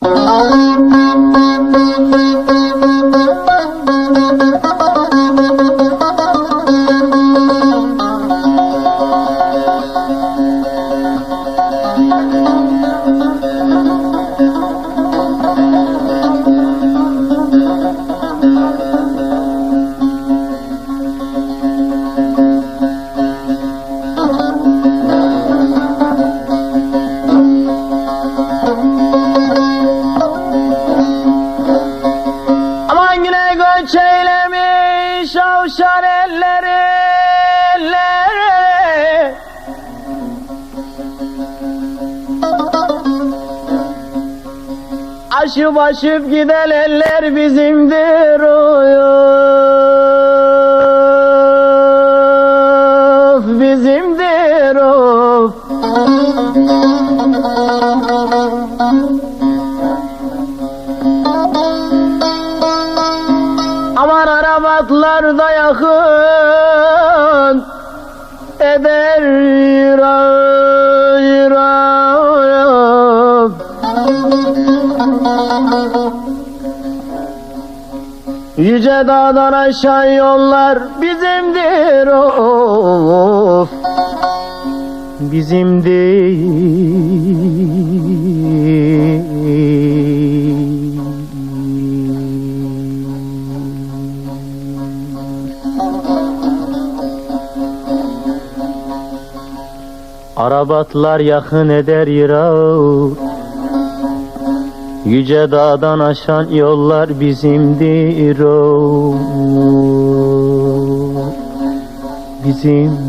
Thank you. Eylemiş avşar elleri elleri. Aşıp aşıp giden eller bizimdir of Aman arabatlar da yakın. Eder yırayım. Yüce dağdan aşağı yollar bizimdir of. Bizimdir Arabatlar yakın eder yırağı Yüce dağdan aşan yollar bizimdir o. Bizimdir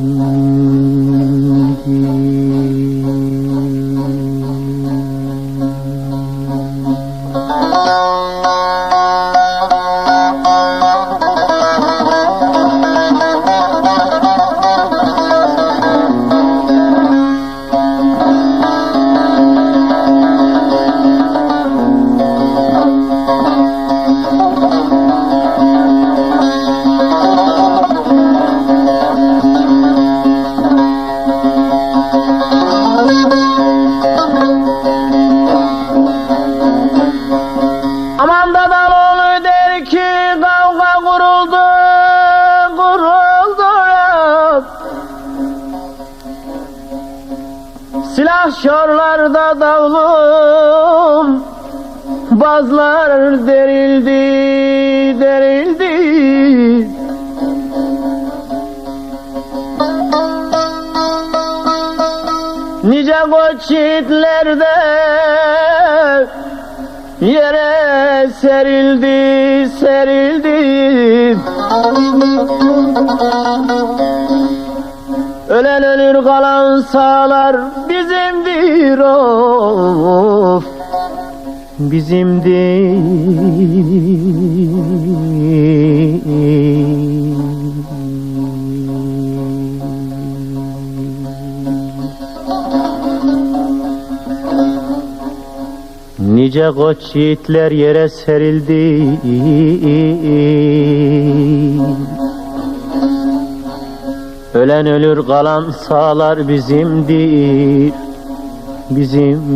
Silah şorlarda davlum, bazlar derildi, derildi. Nice koç yiğitlerde Yere serildi, serildi. Ölür kalan sağlar bizimdir of. Bizimdir. Nice koç yiğitler yere serildi Ölen ölür kalan sağlar bizimdir. Bizimdir